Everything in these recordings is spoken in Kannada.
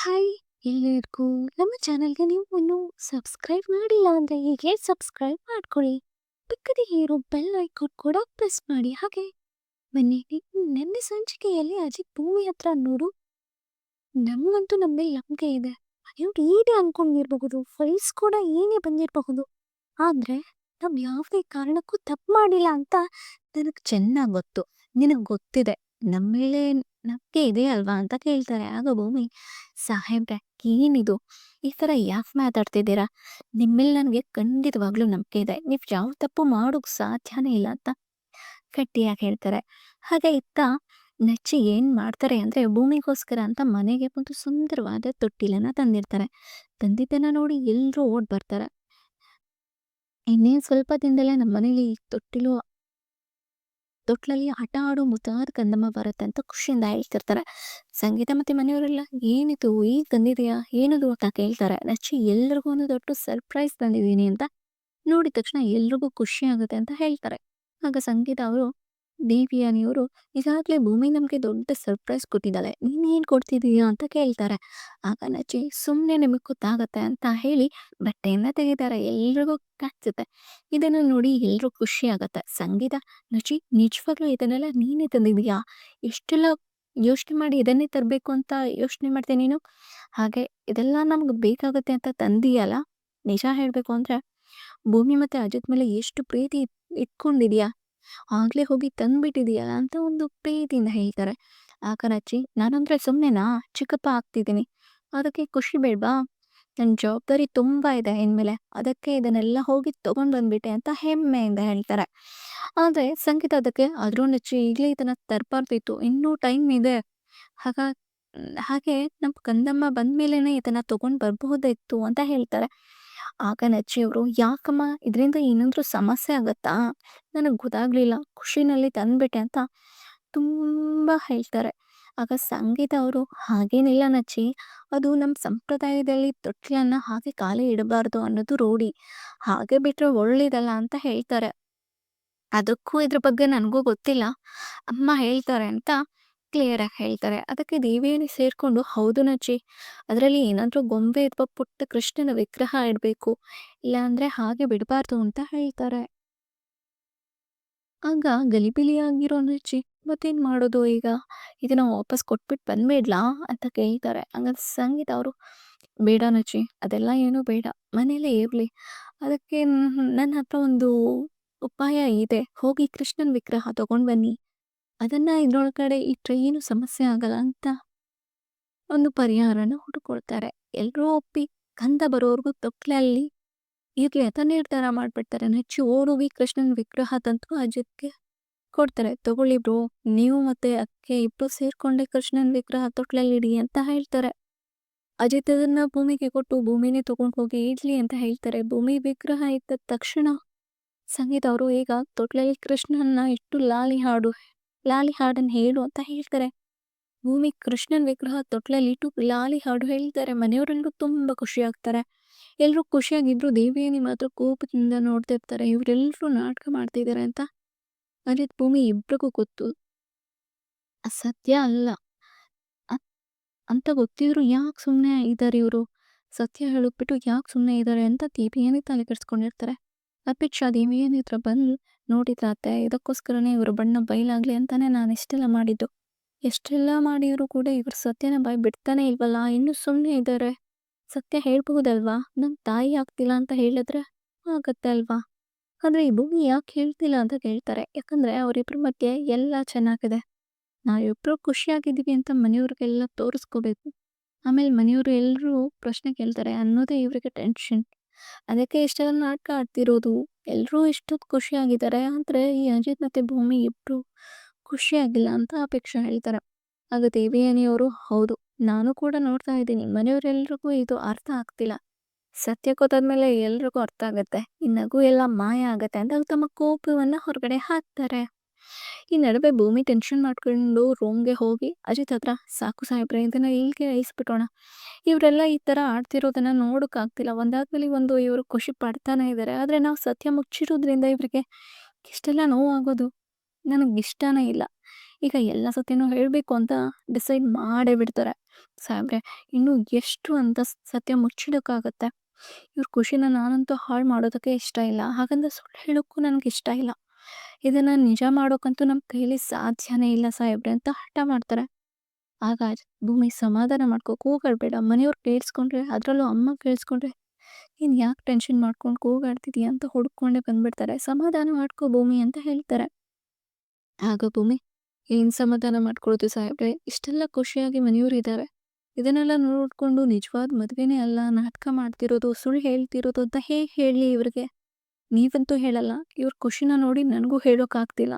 ಹಾಯ್ ಎಲ್ಲರಿಗೂ. ನಮ್ಮ ಚಾನಲ್ಗೆ ನೀವು ಇನ್ನೂ ಸಬ್ಸ್ಕ್ರೈಬ್ ಮಾಡಿಲ್ಲ ಅಂದರೆ ಹೀಗೆ ಸಬ್ಸ್ಕ್ರೈಬ್ ಮಾಡ್ಕೊಳ್ಳಿ ಪಕ್ಕದ ಇರೋ ಬೆಲ್ ಐಕಾನ್ ಕೂಡ ಪ್ರೆಸ್ ಮಾಡಿ. ಹಾಗೆ ಬನ್ನಿ ನಿನ್ನೆ ಸಂಚಿಕೆಯಲ್ಲಿ ಅಜಿತ್ ಭೂಮಿ ಹತ್ರ ನೋಡು. ನಮಗಂತೂ ನಮ್ಮ ನಂಬಿಕೆ ಇದೆ. ಇವ್ರು ಏನೇ ಅನ್ಕೊಂಡಿರ್ಬಹುದು. ಫೈಲ್ಸ್ ಕೂಡ ಏನೇ ಬಂದಿರಬಹುದು. ಆದರೆ ನಾವು ಯಾವುದೇ ಕಾರಣಕ್ಕೂ ತಪ್ಪು ಮಾಡಿಲ್ಲ ಅಂತ ನನಗೆ ಚೆನ್ನಾಗಿ ಗೊತ್ತು. ನಿನಗೆ ಗೊತ್ತಿದೆ. ನಮ್ಮ ಮೇಲೆ ನಂಬಿಕೆ ಇದೆ ಅಲ್ವಾ ಅಂತ ಕೇಳ್ತಾರೆ. ಆಗ ಭೂಮಿ, ಸಾಹೇಬ್ರೆ, ಏನಿದು? ಈ ಥರ ಯಾಕೆ ಮಾತಾಡ್ತಿದ್ದೀರಾ? ನಿಮ್ಮಲ್ಲಿ ನನಗೆ ಖಂಡಿತವಾಗ್ಲೂ ನಂಬಿಕೆ ಇದೆ. ನೀವು ಯಾವ ತಪ್ಪು ಮಾಡೋಕ್ಕೆ ಸಾಧ್ಯನೇ ಇಲ್ಲ ಅಂತ ಗಟ್ಟಿಯಾಗಿ ಹೇಳ್ತಾರೆ. ಹಾಗೆ ಇತ್ತ ನೆಚ್ಚಿ ಏನು ಮಾಡ್ತಾರೆ ಅಂದ್ರೆ ಭೂಮಿಗೋಸ್ಕರ ಅಂತ ಮನೆಗೆ ಒಂದು ಸುಂದರವಾದ ತೊಟ್ಟಿಲನ್ನ ತಂದಿರ್ತಾರೆ. ತಂದಿದ್ದನ್ನ ನೋಡಿ ಎಲ್ಲರೂ ಓಡ್ ಬರ್ತಾರೆ. ಇನ್ನೇನು ಸ್ವಲ್ಪ ದಿನದಲ್ಲೇ ನಮ್ಮ ಮನೇಲಿ ಈ ತೊಟ್ಟಿಲು ತೊಟ್ಲಲ್ಲಿ ಆಟ ಆಡೋ ಮುದ್ದಾದ ಕಂದಮ್ಮ ಬರುತ್ತೆ ಅಂತ ಖುಷಿಯಿಂದ ಹೇಳ್ತಿರ್ತಾರೆ. ಸಂಗೀತ ಮತ್ತೆ ಮನೆಯವರೆಲ್ಲ, ಏನಿದು? ಈಗ ತಂದಿದೆಯಾ? ಏನದು? ಅಂತ ಕೇಳ್ತಾರೆ. ನಚ್ಚಿ, ಎಲ್ರಿಗೂ ಒಂದು ದೊಡ್ಡ ಸರ್ಪ್ರೈಸ್ ತಂದಿದ್ದೀನಿ ಅಂತ ನೋಡಿದ ತಕ್ಷಣ ಎಲ್ರಿಗೂ ಖುಷಿ ಆಗುತ್ತೆ ಅಂತ ಹೇಳ್ತಾರೆ. ಆಗ ಸಂಗೀತ ಅವರು ದೇವಿಯಾನಿಯವರು ಈಗಾಗಲೇ ಭೂಮಿ ನಮಗೆ ದೊಡ್ಡ ಸರ್ಪ್ರೈಸ್ ಕೊಟ್ಟಿದ್ದಾಳೆ. ನೀನೇನು ಕೊಡ್ತಿದ್ದೀಯಾ ಅಂತ ಕೇಳ್ತಾರೆ. ಆಗ ನಚ್ಚಿ ಸುಮ್ಮನೆ ನಿಮಗೆ ಗೊತ್ತಾಗತ್ತೆ ಅಂತ ಹೇಳಿ ಬಟ್ಟೆಯನ್ನ ತೆಗಿತಾರೆ. ಎಲ್ರಿಗೂ ಕಾಣಿಸುತ್ತೆ. ಇದನ್ನು ನೋಡಿ ಎಲ್ಲರೂ ಖುಷಿ ಆಗತ್ತೆ. ಸಂಗೀತ, ನಚಿ, ನಿಜವಾಗ್ಲೂ ಇದನ್ನೆಲ್ಲ ನೀನೇ ತಂದಿದೀಯಾ ಎಷ್ಟೆಲ್ಲ ಯೋಚನೆ ಮಾಡಿ ಇದನ್ನೇ ತರಬೇಕು ಅಂತ ಯೋಚನೆ ಮಾಡ್ತೀನಿ ನೀನು? ಹಾಗೆ ಇದೆಲ್ಲ ನಮ್ಗೆ ಬೇಕಾಗುತ್ತೆ ಅಂತ ತಂದೀಯಲ್ಲ? ನಿಜ ಹೇಳಬೇಕು ಅಂದ್ರೆ ಭೂಮಿ ಮತ್ತೆ ಅಜಿತ್ ಮೇಲೆ ಎಷ್ಟು ಪ್ರೀತಿ ಇಟ್ಕೊಂಡಿದ್ಯಾ? ಆಗ್ಲೇ ಹೋಗಿ ತಂದ್ಬಿಟ್ಟಿದೀಯಲ್ಲ ಅಂತ ಒಂದು ಪ್ರೀತಿಯಿಂದ ಹೇಳ್ತಾರೆ. ಆಗ ನಚ್ಚಿ ನಾನಂದ್ರೆ ಸುಮ್ಮನೆನಾ ಚಿಕ್ಕಪ್ಪ ಆಗ್ತಿದ್ದೀನಿ. ಅದಕ್ಕೆ ಖುಷಿ ಬೇಡ್ವಾ? ನನ್ನ ಜವಾಬ್ದಾರಿ ತುಂಬಾ ಇದೆ ಇನ್ಮೇಲೆ. ಅದಕ್ಕೆ ಇದನ್ನೆಲ್ಲ ಹೋಗಿ ತಗೊಂಡ್ ಬಂದ್ಬಿಟ್ಟೆ ಅಂತ ಹೆಮ್ಮೆಯಿಂದ ಹೇಳ್ತಾರೆ. ಆದ್ರೆ ಸಂಗೀತ ಅದಕ್ಕೆ ಅದ್ರೂ ನಚ್ಚಿ ಈಗಲೇ ಇದನ್ನ ತರಬಾರ್ದಿತ್ತು. ಇನ್ನೂ ಟೈಮ್ ಇದೆ. ಹಾಗ, ಹಾಗೆ ನಮ್ಮ ಕಂದಮ್ಮ ಬಂದ್ಮೇಲೆನೆ ಇದನ್ನ ತಗೊಂಡ್ ಬರ್ಬಹುದಿತ್ತು ಅಂತ ಹೇಳ್ತಾರೆ. ಆಗ ನಚ್ಚಿಯವರು ಯಾಕಮ್ಮ, ಇದರಿಂದ ಏನಾದರೂ ಸಮಸ್ಯೆ ಆಗತ್ತಾ? ನನಗೆ ಗೊತ್ತಾಗ್ಲಿಲ್ಲ, ಖುಷಿನಲ್ಲಿ ತಂದ್ಬಿಟ್ಟೆ ಅಂತ ತುಂಬ ಹೇಳ್ತಾರೆ. ಆಗ ಸಂಗೀತ ಅವರು, ಹಾಗೇನಿಲ್ಲ ನಚ್ಚಿ ಅದು ನಮ್ಮ ಸಂಪ್ರದಾಯದಲ್ಲಿ ತೊಟ್ಲನ್ನು ಹಾಗೆ ಖಾಲಿ ಇಡಬಾರ್ದು ಅನ್ನೋದು ರೂಢಿ. ಹಾಗೆ ಬಿಟ್ಟರೆ ಒಳ್ಳೇದಲ್ಲ ಅಂತ ಹೇಳ್ತಾರೆ. ಅದಕ್ಕೂ ಇದ್ರ ಬಗ್ಗೆ ನನಗೂ ಗೊತ್ತಿಲ್ಲ. ಅಮ್ಮ ಹೇಳ್ತಾರೆ ಅಂತ ಕ್ಲಿಯರ್ ಆಗಿ ಹೇಳ್ತಾರೆ. ಅದಕ್ಕೆ ದೇವಿಯನ್ನು ಸೇರ್ಕೊಂಡು, ಹೌದು ನಚ್ಚಿ ಅದರಲ್ಲಿ ಏನಾದರೂ ಗೊಂಬೆ ಅಥವಾ ಪುಟ್ಟ ಕೃಷ್ಣನ ವಿಗ್ರಹ ಇಡಬೇಕು ಇಲ್ಲ ಅಂದ್ರೆ ಹಾಗೆ ಬಿಡಬಾರ್ದು ಅಂತ ಹೇಳ್ತಾರೆ. ಆಗ ಗಲಿಬಿಲಿ ಗಲಿಬಿಲಿಯಾಗಿರೋ ನಚ್ಚಿ ಮತ್ತೇನು ಮಾಡೋದು ಈಗ? ಇದನ್ನ ವಾಪಸ್ ಕೊಟ್ಬಿಟ್ಟು ಬಂದ್ಬಿಡ್ಲಾ ಅಂತ ಕೇಳ್ತಾರೆ. ಹಂಗ ಸಂಗೀತ ಅವರು, ಬೇಡ ನಚ್ಚಿ ಅದೆಲ್ಲ ಏನೂ ಬೇಡ ಮನೇಲೇ ಇರಲಿ. ಅದಕ್ಕೆ ನನ್ನ ಹತ್ರ ಒಂದು ಉಪಾಯ ಇದೆ. ಹೋಗಿ ಕೃಷ್ಣನ ವಿಗ್ರಹ ತಗೊಂಡು ಬನ್ನಿ. ಅದನ್ನ ಇದ್ರೊಳಗಡೆ ಇಟ್ಟರೆ ಏನು ಸಮಸ್ಯೆ ಆಗಲ್ಲ ಅಂತ ಒಂದು ಪರಿಹಾರನ ಹುಡುಕೊಳ್ತಾರೆ. ಎಲ್ಲರೂ ಒಪ್ಪಿ ಕಂದ ಬರೋರ್ಗು ತೊಕ್ಲಲ್ಲಿ ಇರ್ಲಿ ಅಂತ ನಿರ್ಧಾರ ಮಾಡ್ಬಿಡ್ತಾರೆ. ನೆಚ್ಚಿ ಓಡೋಗಿ ಕೃಷ್ಣನ್ ವಿಗ್ರಹ ತಂತು ಅಜಿತ್ಗೆ ಕೊಡ್ತಾರೆ. ತಗೊಳ್ಳಿ ಬ್ರೋ, ನೀವು ಮತ್ತೆ ಅಕ್ಕೆ ಇಬ್ರು ಸೇರ್ಕೊಂಡೆ ಕೃಷ್ಣನ್ ವಿಗ್ರಹ ತೊಟ್ಲಲ್ಲಿ ಇಡಿ ಅಂತ ಹೇಳ್ತಾರೆ. ಅಜಿತ್ ಅದನ್ನ ಭೂಮಿಗೆ ಕೊಟ್ಟು ಭೂಮಿನೇ ತಗೊಂಡು ಹೋಗಿ ಇಡ್ಲಿ ಅಂತ ಹೇಳ್ತಾರೆ. ಭೂಮಿ ವಿಗ್ರಹ ಇದ್ದ ತಕ್ಷಣ ಸಂಗೀತ ಅವರು ಈಗ ತೊಟ್ಲಲ್ಲಿ ಕೃಷ್ಣನ್ನ ಇಟ್ಟು ಲಾಲಿ ಹಾಡು ಲಾಲಿ ಹಾಡನ್ನು ಹೇಳು ಅಂತ ಹೇಳ್ತಾರೆ. ಭೂಮಿ ಕೃಷ್ಣನ್ ವಿಗ್ರಹ ತೊಟ್ಲಲ್ಲಿ ಇಟ್ಟು ಲಾಲಿ ಹಾಡು ಹೇಳ್ತಾರೆ. ಮನೆಯವರೆಲ್ಲರೂ ತುಂಬಾ ಖುಷಿ ಆಗ್ತಾರೆ ಎಲ್ಲರೂ ಖುಷಿಯಾಗಿದ್ರು ದೇವಿಯನಿ ಮಾತ್ರ ಕೋಪದಿಂದ ನೋಡ್ತಾ ಇರ್ತಾರೆ. ಇವರೆಲ್ಲರೂ ನಾಟಕ ಮಾಡ್ತಿದ್ದಾರೆ ಅಂತ ಅದೇ ಭೂಮಿ ಇಬ್ರಿಗೂ ಗೊತ್ತು. ಸತ್ಯ ಅಲ್ಲ. ಅಂತ ಗೊತ್ತಿದ್ರು ಯಾಕೆ ಸುಮ್ಮನೆ ಇದ್ದಾರೆ ಇವರು? ಸತ್ಯ ಹೇಳಿಬಿಟ್ಟು ಯಾಕೆ ಸುಮ್ಮನೆ ಇದ್ದಾರೆ ಅಂತ ದೇವಿಯನ್ನೇ ತಲೆ ಕೆಡ್ಸ್ಕೊಂಡಿರ್ತಾರೆ. ಶಾ ಏನಿದ್ರ ಹತ್ರ ಬಂದು ನೋಡಿದ್ರಾತೆ ಇದಕ್ಕೋಸ್ಕರನೇ ಇವರು ಬಣ್ಣ ಬಯಲಾಗ್ಲಿ ಅಂತಾನೆ ನಾನು ಇಷ್ಟೆಲ್ಲ ಮಾಡಿದ್ದು. ಎಷ್ಟೆಲ್ಲ ಮಾಡಿದ್ರು ಕೂಡ ಇವರು ಸತ್ಯನ ಬಾಯಿ ಬಿಡ್ತಾನೆ ಇಲ್ವಲ್ಲ, ಇನ್ನು ಸುಮ್ಮನೆ ಇದ್ದಾರೆ. ಸತ್ಯ ಹೇಳ್ಬಹುದಲ್ವಾ? ನನ್ನ ತಾಯಿ ಆಗ್ತಿಲ್ಲ ಅಂತ ಹೇಳಿದ್ರೆ ಆಗತ್ತೆ ಅಲ್ವಾ? ಆದ್ರೆ ಈ ಭೂಮಿ ಯಾಕೆ ಹೇಳ್ತಿಲ್ಲ ಅಂತ ಕೇಳ್ತಾರೆ. ಯಾಕಂದ್ರೆ ಅವರಿಬ್ರ ಮಧ್ಯೆ ಎಲ್ಲ ಚೆನ್ನಾಗಿದೆ. ನಾವಿಬ್ರು ಖುಷಿಯಾಗಿದ್ದೀವಿ ಅಂತ ಮನೆಯವ್ರಿಗೆಲ್ಲ ತೋರಿಸ್ಕೋಬೇಕು. ಆಮೇಲೆ ಮನೆಯವರು ಎಲ್ಲರೂ ಪ್ರಶ್ನೆ ಕೇಳ್ತಾರೆ ಅನ್ನೋದೇ ಇವರಿಗೆ ಟೆನ್ಷನ್. ಅದಕ್ಕೆ ಇಷ್ಟೆಲ್ಲ ನಾಟಕ ಆಡ್ತಿರೋದು? ಎಲ್ಲರೂ ಇಷ್ಟೊತ್ತು ಖುಷಿಯಾಗಿದ್ದಾರೆ ಆದ್ರೆ ಈ ಅಜಿತ್ ಮತ್ತೆ ಭೂಮಿ ಇಬ್ರು ಖುಷಿಯಾಗಿಲ್ಲ ಅಂತ ಅಪೇಕ್ಷೆ ಹೇಳ್ತಾರೆ. ಆಗ ದೇವಿಯಾನಿಯವರು, ಹೌದು, ನಾನು ಕೂಡ ನೋಡ್ತಾ ಇದ್ದೀನಿ. ಮನೆಯವರೆಲ್ರಿಗೂ ಇದು ಅರ್ಥ ಆಗ್ತಿಲ್ಲ. ಸತ್ಯ ಗೊತ್ತಾದ್ಮೇಲೆ ಎಲ್ರಿಗೂ ಅರ್ಥ ಆಗುತ್ತೆ. ಈ ನಗು ಎಲ್ಲ ಮಾಯ ಆಗತ್ತೆ ಅಂತ ತಮ್ಮ ಕೋಪವನ್ನ ಹೊರಗಡೆ ಹಾಕ್ತಾರೆ. ಈ ನಡುವೆ ಭೂಮಿ ಟೆನ್ಷನ್ ಮಾಡ್ಕೊಂಡು ರೂಮ್ಗೆ ಹೋಗಿ ಅಜಿತ್ ಹತ್ರ ಸಾಕು ಸಾಹೇಬ್ರೆ ಇದನ್ನ ಇಲ್ಲಿಗೆ ಐಸ್ಬಿಟ್ಟೋಣ ಇವರೆಲ್ಲ ಈ ಥರ ಆಡ್ತಿರೋದನ್ನ ನೋಡೋಕ್ಕಾಗ್ತಿಲ್ಲ ಒಂದಾದ್ಮೇಲೆ ಒಂದು ಇವರು ಖುಷಿ ಪಡ್ತಾನೆ ಇದ್ದಾರೆ ಆದರೆ ನಾವು ಸತ್ಯ ಮುಚ್ಚಿರೋದ್ರಿಂದ ಇವರಿಗೆ ಇಷ್ಟೆಲ್ಲ ನೋವಾಗೋದು ನನಗೆ ಇಷ್ಟನೇ ಇಲ್ಲ. ಈಗ ಎಲ್ಲ ಸತ್ಯನೂ ಹೇಳಬೇಕು ಅಂತ ಡಿಸೈಡ್ ಮಾಡೇ ಬಿಡ್ತಾರೆ. ಸಾಹೇಬ್ರೆ, ಇನ್ನು ಎಷ್ಟು ಅಂತ ಸತ್ಯ ಮುಚ್ಚಿಡೋಕ್ಕಾಗತ್ತೆ ಇವ್ರ ಖುಷಿನ ನಾನಂತೂ ಹಾಳು ಮಾಡೋದಕ್ಕೆ ಇಷ್ಟ ಇಲ್ಲ. ಹಾಗಂತ ಸುಳ್ಳು ಹೇಳೋಕ್ಕೂ ನನಗೆ ಇಷ್ಟ ಇಲ್ಲ. ಇದನ್ನ ನಿಜ ಮಾಡೋಕ್ಕಂತೂ ನಮ್ಮ ಕೈಲಿ ಸಾಧ್ಯನೇ ಇಲ್ಲ ಸಾಹೇಬ್ರೆ ಅಂತ ಹಠ ಮಾಡ್ತಾರೆ. ಆಗ ಭೂಮಿ ಸಮಾಧಾನ ಮಾಡ್ಕೊ ಕೂಗಾಡ್ಬೇಡ ಮನೆಯವ್ರು ಕೇಳಿಸ್ಕೊಂಡ್ರೆ, ಅದರಲ್ಲೂ ಅಮ್ಮ ಕೇಳಿಸ್ಕೊಂಡ್ರೆ, ನೀನು ಯಾಕೆ ಟೆನ್ಷನ್ ಮಾಡ್ಕೊಂಡು ಕೂಗಾಡ್ತಿದೀಯ ಅಂತ ಹುಡ್ಕೊಂಡೆ ಬಂದ್ಬಿಡ್ತಾರೆ. ಸಮಾಧಾನ ಮಾಡ್ಕೋ ಭೂಮಿ ಅಂತ ಹೇಳ್ತಾರೆ. ಆಗ ಭೂಮಿ, ಏನ್ ಸಮಾಧಾನ ಮಾಡ್ಕೊಳ್ಳೋದು ಸಾಹೇಬ್ರೆ? ಇಷ್ಟೆಲ್ಲ ಖುಷಿಯಾಗಿ ಮನೆಯವ್ರು ಇದ್ದಾರೆ ಇದನ್ನೆಲ್ಲ ನೋಡ್ಕೊಂಡು ನಿಜವಾದ ಮದ್ವೆನೇ ಅಲ್ಲ, ನಾಟಕ ಮಾಡ್ತಿರೋದು, ಸುಳ್ಳು ಹೇಳ್ತಿರೋದು ಅಂತ ಹೇಗೆ ಹೇಳಿ ಇವ್ರಿಗೆ. ನೀವಂತೂ ಹೇಳಲ್ಲ. ಇವ್ರ ಖುಷಿನ ನೋಡಿ ನನಗೂ ಹೇಳೋಕ್ಕಾಗ್ತಿಲ್ಲ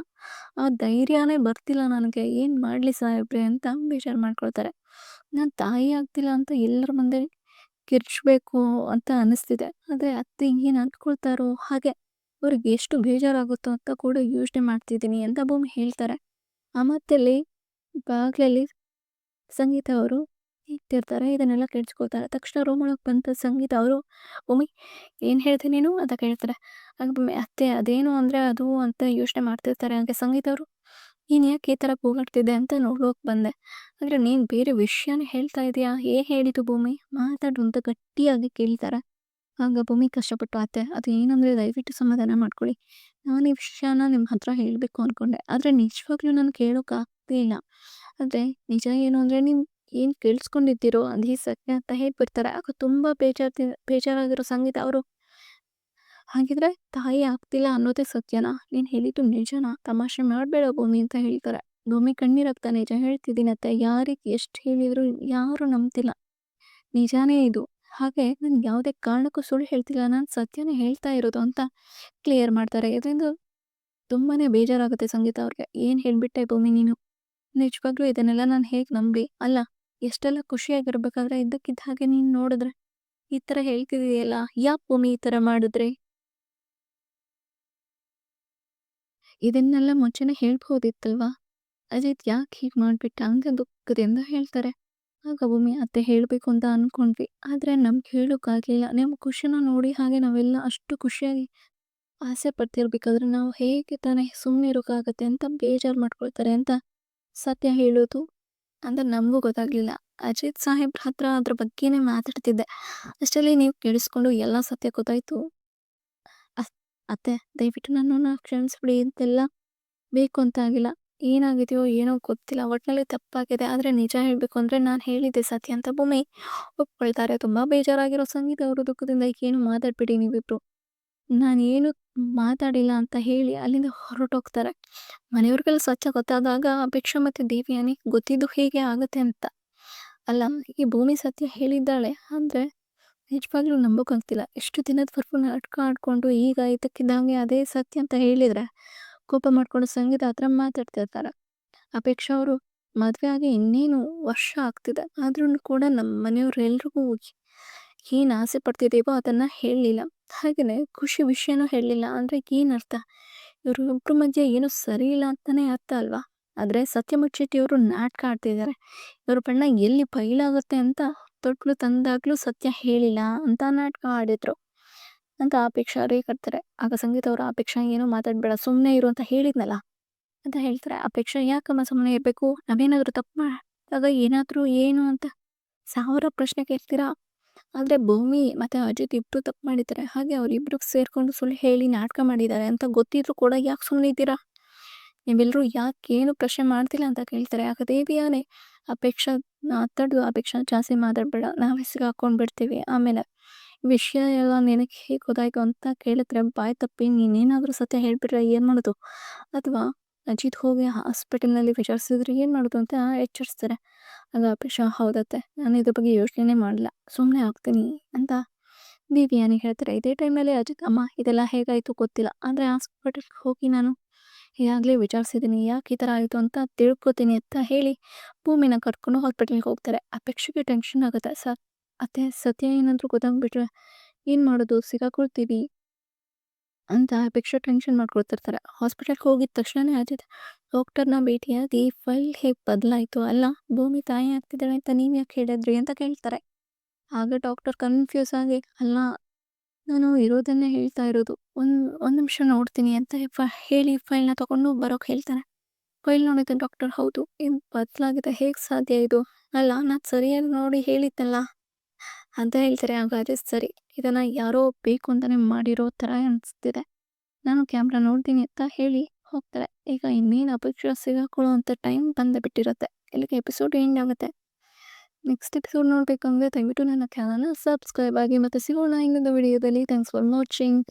ಆ ಧೈರ್ಯನೇ ಬರ್ತಿಲ್ಲ ನನಗೆ. ಏನು ಮಾಡಲಿ ಸಾಹೇಬ್ರೆ ಅಂತ ಬೇಜಾರು ಮಾಡ್ಕೊಳ್ತಾರೆ. ನಾನು ತಾಯಿ ಆಗ್ತಿಲ್ಲ ಅಂತ ಎಲ್ಲರ ಮುಂದೆ ಕಿರ್ಚಬೇಕು ಅಂತ ಅನ್ನಿಸ್ತಿದೆ ಆದರೆ ಅತ್ತೆ ಏನು ಅಂದ್ಕೊಳ್ತಾರೋ ಹಾಗೆ. ಅವ್ರಿಗೆ ಎಷ್ಟು ಬೇಜಾರಾಗುತ್ತೋ ಅಂತ ಕೂಡ ಯೋಚನೆ ಮಾಡ್ತಿದ್ದೀನಿ ಅಂತ ಭೂಮಿ ಹೇಳ್ತಾರೆ. ಆ ಮತ್ತಲ್ಲಿ ಬಾಗಿಲಲ್ಲಿ ಸಂಗೀತ ಅವರು ಇಟ್ಟಿರ್ತಾರೆ, ಇದನ್ನೆಲ್ಲ ಕೇಳಿಸ್ಕೊಳ್ತಾರೆ. ತಕ್ಷಣ ರೂಮ್ ಒಳಗೆ ಬಂತ ಸಂಗೀತ ಅವರು ಭೂಮಿ ಏನು ಹೇಳ್ತೀನಿ ನೀನು? ಅಂತ ಕೇಳ್ತಾರೆ. ಅತ್ತೆ, ಅದೇನು ಅಂದರೆ ಅದು ಅಂತ ಯೋಚನೆ ಮಾಡ್ತಿರ್ತಾರೆ. ಹಾಗೆ ಸಂಗೀತ ಅವರು, ನೀನು ಯಾಕೆ ಈ ಥರ ಕೂಗಾಡ್ತಿದ್ದೆ ಅಂತ ನೋಡೋಕೆ ಬಂದೆ. ಅಂದರೆ ನೀನು ಬೇರೆ ವಿಷಯನೇ ಹೇಳ್ತಾ ಇದೆಯಾ? ಏ ಹೇಳಿತು ಭೂಮಿ? ಮಾತಾಡು ಅಂತ ಗಟ್ಟಿಯಾಗಿ ಕೇಳ್ತಾರೆ. ಆಗ ಭೂಮಿ ಕಷ್ಟಪಟ್ಟು, ಅತ್ತೆ, ಅದು ಏನಂದರೆ ದಯವಿಟ್ಟು ಸಮಾಧಾನ ಮಾಡ್ಕೊಳ್ಳಿ. ನಾನು ಈ ವಿಷಯನ ನಿಮ್ಮ ಹತ್ರ ಹೇಳಬೇಕು ಅಂದ್ಕೊಂಡೆ ಆದರೆ ನಿಜವಾಗ್ಲೂ ನಾನು ಕೇಳೋಕ್ಕಾಗ್ತಿಲ್ಲ ಆದರೆ ನಿಜ ಏನು ಅಂದರೆ ನೀವು ಏನು ಕೇಳಿಸ್ಕೊಂಡಿದ್ದೀರೋ ಅದೇ ಸತ್ಯ ಅಂತ ಹೇಳ್ಬಿಡ್ತಾರೆ. ಆಗ ತುಂಬ ಬೇಜಾರ್ ಬೇಜಾರಾಗಿರೋ ಸಂಗೀತ ಅವರು. ಹಾಗಿದ್ರೆ ತಾಯಿ ಆಗ್ತಿಲ್ಲ ಅನ್ನೋದೇ ಸತ್ಯನಾ? ನೀನು ಹೇಳಿದ್ದು ನಿಜನಾ? ತಮಾಷೆ ಮಾಡಬೇಡ ಭೂಮಿ ಅಂತ ಹೇಳ್ತಾರೆ. ಭೂಮಿ ಕಣ್ಣೀರಾಗ್ತಾ ನಿಜ ಹೇಳ್ತಿದ್ದೀನಿ ಅತ್ತೆ. ಯಾರಿಗೆ ಎಷ್ಟು ಹೇಳಿದ್ರು ಯಾರು ನಂಬ್ತಿಲ್ಲ. ನಿಜಾನೇ ಇದು. ಹಾಗೆ ನಾನು ಯಾವುದೇ ಕಾರಣಕ್ಕೂ ಸುಳ್ಳು ಹೇಳ್ತಿಲ್ಲ. ನಾನು ಸತ್ಯನೇ ಹೇಳ್ತಾ ಇರೋದು ಅಂತ ಕ್ಲಿಯರ್ ಮಾಡ್ತಾರೆ. ಇದರಿಂದ ತುಂಬಾ ಬೇಜಾರಾಗುತ್ತೆ ಸಂಗೀತ ಅವ್ರಿಗೆ. ಏನು ಹೇಳ್ಬಿಟ್ಟೆ ಭೂಮಿ ನೀನು? ನಿಜವಾಗ್ಲೂ ಇದನ್ನೆಲ್ಲ ನಾನು ಹೇಗೆ ನಂಬಲಿ? ಅಲ್ಲ ಎಷ್ಟೆಲ್ಲ ಖುಷಿಯಾಗಿರ್ಬೇಕಾದ್ರೆ ಇದ್ದಕ್ಕಿದ್ದ ಹಾಗೆ ನೀನು ನೋಡಿದ್ರೆ ಈ ಥರ ಹೇಳ್ತಿದೆಯಲ್ಲ ಯಾಕೆ ಭೂಮಿ ಈ ಥರ ಮಾಡಿದ್ರೆ? ಇದನ್ನೆಲ್ಲ ಮುಂಚೆನೆ ಹೇಳ್ಬೋದಿತ್ತಲ್ವಾ? ಅಜಿತ್ ಯಾಕೆ ಹೀಗೆ ಮಾಡಿಬಿಟ್ಟ? ಅಂತ ದುಃಖದಿಂದ ಹೇಳ್ತಾರೆ. ಆಗ ಭೂಮಿ ಅತ್ತೆ ಹೇಳಬೇಕು ಅಂತ ಅನ್ಕೊಂಡ್ವಿ. ಆದರೆ ನಮ್ಗೆ ಹೇಳೋಕ್ಕಾಗಲಿಲ್ಲ ನಿಮ್ಮ ಖುಷಿನ ನೋಡಿ ಹಾಗೆ ನಾವೆಲ್ಲ ಅಷ್ಟು ಖುಷಿಯಾಗಿ ಆಸೆ ಪಡ್ತಿರ್ಬೇಕಾದ್ರೆ ನಾವು ಹೇಗೆ ತಾನೇ ಸುಮ್ಮನೆ ಇರೋಕ್ಕಾಗತ್ತೆ ಅಂತ ಬೇಜಾರು ಮಾಡ್ಕೊಳ್ತಾರೆ ಅಂತ ಸತ್ಯ ಹೇಳೋದು. ಅಂತ ನಮಗೂ ಗೊತ್ತಾಗ್ಲಿಲ್ಲ. ಅಜಿತ್ ಸಾಹೇಬ್ರ ಹತ್ರ ಅದ್ರ ಬಗ್ಗೆನೇ ಮಾತಾಡ್ತಿದ್ದೆ. ಅಷ್ಟರಲ್ಲಿ ನೀವು ಕೇಳಿಸ್ಕೊಂಡು ಎಲ್ಲ ಸತ್ಯ ಗೊತ್ತಾಯ್ತು. ಅತ್ತೆ, ದಯವಿಟ್ಟು ನನ್ನನ್ನು ಕ್ಷಮಿಸ್ಬಿಡಿ ಅಂತೆಲ್ಲ ಬೇಕು ಅಂತ ಆಗಿಲ್ಲ. ಏನಾಗಿದೆಯೋ ಏನೋ ಗೊತ್ತಿಲ್ಲ. ಒಟ್ಟಿನಲ್ಲಿ ತಪ್ಪಾಗಿದೆ. ಆದರೆ ನಿಜ ಹೇಳಬೇಕು ಅಂದರೆ ನಾನು ಹೇಳಿದ್ದೆ ಸತ್ಯ ಅಂತ ಭೂಮಿ. ಒಪ್ಕೊಳ್ತಾರೆ. ತುಂಬ ಬೇಜಾರಾಗಿರೋ ಸಂಗೀತ ಅವರ ದುಃಖದಿಂದ ಏನು ಮಾತಾಡ್ಬಿಡಿ ನೀವಿಬ್ರು. ನಾನು ಏನು ಮಾತಾಡಿಲ್ಲ ಅಂತ ಹೇಳಿ ಅಲ್ಲಿಂದ ಹೊರಟೋಗ್ತಾರೆ. ಮನೆಯವ್ರಿಗೆಲ್ಲ ಸ್ವಚ್ಛ ಗೊತ್ತಾದಾಗ ಅಪೇಕ್ಷಾ ಮತ್ತು ದೇವಿಯಾನಿ ಗೊತ್ತಿದ್ದು ಹೇಗೆ ಆಗುತ್ತೆ ಅಂತ. ಅಲ್ಲ, ಈ ಭೂಮಿ ಸತ್ಯ ಹೇಳಿದ್ದಾಳೆ ಅಂದರೆ ನಿಜವಾಗ್ಲೂ ನಂಬೋಕ್ಕಾಗ್ತಿಲ್ಲ. ಎಷ್ಟು ದಿನದವರೆಗೂ ನಾಟಕ ಆಡ್ಕೊಂಡು ಈಗ ಇದಕ್ಕಿದ್ದಂಗೆ ಅದೇ ಸತ್ಯ ಅಂತ ಹೇಳಿದರೆ ಕೋಪ ಮಾಡಿಕೊಂಡು ಸಂಗೀತ ಹತ್ರ ಮಾತಾಡ್ತಿರ್ತಾರೆ ಅಪೇಕ್ಷಾ ಅವರು ಮದುವೆ ಆಗಿ ಇನ್ನೇನು ವರ್ಷ ಆಗ್ತಿದೆ. ಆದ್ರೂ ಕೂಡ ನಮ್ಮ ಮನೆಯವ್ರು ಎಲ್ರಿಗೂ ಏನು ಆಸೆ ಪಡ್ತಿದ್ದೀವೋ ಅದನ್ನು ಹೇಳಲಿಲ್ಲ. ಹಾಗೆಯೇ ಖುಷಿ ವಿಷಯನೂ ಹೇಳಲಿಲ್ಲ. ಅಂದರೆ ಏನರ್ಥ? ಇವರು ಇಬ್ಬರ ಮಧ್ಯೆ ಏನೂ ಸರಿ ಇಲ್ಲ ಅಂತಲೇ ಅರ್ಥ ಅಲ್ವಾ? ಆದರೆ ಸತ್ಯ ಶೆಟ್ಟಿಯವರು ನಾಟಕ ಆಡ್ತಿದ್ದಾರೆ ಇವ್ರ ಬಣ್ಣ ಎಲ್ಲಿ ಬಯಲಾಗುತ್ತೆ ಅಂತ ತೊಟ್ಲು ತಂದಾಗಲೂ ಸತ್ಯ ಹೇಳಿಲ್ಲ ಅಂತ ನಾಟಕ ಆಡಿದ್ರು. ಅಂತ ಅಪೇಕ್ಷಾ ಕಟ್ತಾರೆ. ಆಗ ಸಂಗೀತ ಅವರು, ಅಪೇಕ್ಷಾ, ಏನೂ ಮಾತಾಡಬೇಡ ಸುಮ್ಮನೆ ಇರು ಅಂತ ಹೇಳಿದ್ನಲ್ಲ? ಅಂತ ಹೇಳ್ತಾರೆ. ಅಪೇಕ್ಷಾ, ಯಾಕಮ್ಮ ಸುಮ್ಮನೆ ಇರಬೇಕು? ನಾವೇನಾದರೂ ತಪ್ಪು ಮಾಡಿದಾಗ ಏನಾದರೂ ಏನು ಅಂತ? ಸಾವಿರ ಪ್ರಶ್ನೆ ಕೇಳ್ತೀರಾ? ಆದರೆ ಭೂಮಿ ಮತ್ತು ಅಜಿತ್ ಇಬ್ಬರು ತಪ್ಪು ಮಾಡಿದ್ದಾರೆ. ಹಾಗೆ ಅವರಿಬ್ಬರು ಸೇರಿಕೊಂಡು ಸುಳ್ಳು ಹೇಳಿ ನಾಟಕ ಮಾಡಿದ್ದಾರೆ ಅಂತ ಗೊತ್ತಿದ್ರು ಕೂಡ ಯಾಕೆ ಸುಮ್ಮನಿದ್ದೀರಾ ನೀವೆಲ್ಲರೂ ಯಾಕೆ ಏನು ಪ್ರಶ್ನೆ ಮಾಡ್ತಿಲ್ಲ ಅಂತ ಕೇಳ್ತಾರೆ. ಆಗ ದೇವಿಯಾನೆ ಅಪೇಕ್ಷಾ, ಮಾತಾಡೋದು ಅಪೇಕ್ಷಾ ಜಾಸ್ತಿ ಮಾತಾಡಬೇಡ, ನಾವೇ ಹಾಕೊಂಡು ಬಿಡ್ತೀವಿ. ಆಮೇಲೆ ವಿಷಯ ಎಲ್ಲ ನಿನಗೆ ಹೇಗೆ ಗೊತ್ತಾಯ್ತು ಅಂತ ಕೇಳಿದ್ರೆ ಬಾಯ್ ತಪ್ಪಿ ನೀನೇನಾದರೂ ಸತ್ಯ ಹೇಳ್ಬಿಟ್ರೆ ಏನು ಮಾಡೋದು? ಅಥವಾ ಅಜಿತ್ ಹೋಗಿ ಹಾಸ್ಪಿಟಲ್ನಲ್ಲಿ ವಿಚಾರಿಸಿದ್ರೆ ಏನು ಮಾಡೋದು ಅಂತ ಎಚ್ಚರಿಸ್ತಾರೆ. ಆಗ ಅಪೇಕ್ಷ, ಹೌದತ್ತೆ. ನಾನು ಇದ್ರ ಬಗ್ಗೆ ಯೋಚನೆ ಮಾಡಲ್ಲ ಸುಮ್ಮನೆ ಆಗ್ತೀನಿ ಅಂತ ದಿವ್ಯಾನಿ ಹೇಳ್ತಾರೆ. ಇದೇ ಟೈಮಲ್ಲಿ ಅಜಿತ್, ಅಮ್ಮ, ಇದೆಲ್ಲ ಹೇಗಾಯಿತು ಗೊತ್ತಿಲ್ಲ. ಆದರೆ ಹಾಸ್ಪಿಟಲ್ಗೆ ಹೋಗಿ ನಾನು ಈಗಾಗಲೇ ವಿಚಾರಿಸಿದ್ದೀನಿ. ಯಾಕೆ ಈ ಥರ ಆಯಿತು ಅಂತ ತಿಳ್ಕೊತೀನಿ ಅಂತ ಹೇಳಿ ಭೂಮಿನ ಕರ್ಕೊಂಡು ಹಾಸ್ಪಿಟಲ್ಗೆ ಹೋಗ್ತಾರೆ. ಅಪೇಕ್ಷೆಗೆ ಟೆನ್ಷನ್ ಆಗುತ್ತೆ. ಸರ್ ಅತ್ತೆ, ಸತ್ಯ ಏನಾದರೂ ಗೊತ್ತಾಗ್ಬಿಟ್ರೆ ಏನು ಮಾಡೋದು? ಸಿಗಾಕೊಳ್ತೀವಿ ಅಂತ ಅಪೇಕ್ಷೆ ಟೆನ್ಷನ್ ಮಾಡ್ಕೊಳ್ತಿರ್ತಾರೆ. ಹಾಸ್ಪಿಟಲ್ಗೆ ಹೋಗಿದ ತಕ್ಷಣನೇ ಅಜಿತ್ ಡಾಕ್ಟರ್ನ ಭೇಟಿಯಾಗಿ, ಫೈಲ್ ಹೇಗೆ ಬದಲಾಯಿತು? ಅಲ್ಲ, ಭೂಮಿ ತಾಯಿ ಆಗ್ತಿದ್ದಾಳೆ ಅಂತ ನೀವು ಯಾಕೆ ಹೇಳಿದ್ರಿ? ಅಂತ ಕೇಳ್ತಾರೆ. ಆಗ ಡಾಕ್ಟರ್ ಕನ್ಫ್ಯೂಸ್ ಆಗಿ, ಅಲ್ಲ, ನಾನು ಇರೋದನ್ನೇ ಹೇಳ್ತಾ ಇರೋದು. ಒಂದು ಒಂದು ನಿಮಿಷ ನೋಡ್ತೀನಿ ಅಂತ ಹೇಳಿ ಫೈಲ್ನ ತೊಗೊಂಡು ಬರೋಕೆ ಹೇಳ್ತಾರೆ. ಫೈಲ್ ನೋಡಿದ ಡಾಕ್ಟರ್ ಹೌದು, ಏನು ಬದಲಾಗಿದೆ? ಹೇಗೆ ಸಾಧ್ಯ ಇದು? ಅಲ್ಲ, ನಾನು ಸರಿಯಾಗಿ ನೋಡಿ ಹೇಳಿದ್ದಲ್ಲ. ಅಂತ ಹೇಳ್ತಾರೆ. ಹಾಗಾದರೆ ಸರಿ, ಇದನ್ನು ಯಾರೋ ಬೇಕು ಅಂತಲೇ ಮಾಡಿರೋ ಥರ ಅನಿಸ್ತಿದೆ. ನಾನು ಕ್ಯಾಮ್ರಾ ನೋಡ್ತೀನಿ ಅಂತ ಹೇಳಿ ಹೋಗ್ತಾರೆ. ಈಗ ಇನ್ನೇನು ಅಪೇಕ್ಷೆ ಸಿಗಾಕೊಳ್ಳೋ ಅಂತ ಟೈಮ್ ಬಂದೇ ಬಿಟ್ಟಿರುತ್ತೆ ಇಲ್ಲಿಗೆ ಎಪಿಸೋಡ್ ಎಂಡ್ ಆಗುತ್ತೆ. ನೆಕ್ಸ್ಟ್ ಎಪಿಸೋಡ್ ನೋಡಬೇಕಂದ್ರೆ ದಯವಿಟ್ಟು ನನ್ನ ಚಾನಲ್ನ ಸಬ್ಸ್ಕ್ರೈಬ್ ಆಗಿ ಮತ್ತು ಸಿಗೋಣ ಇನ್ನೊಂದು ವಿಡಿಯೋದಲ್ಲಿ. Thanks for watching.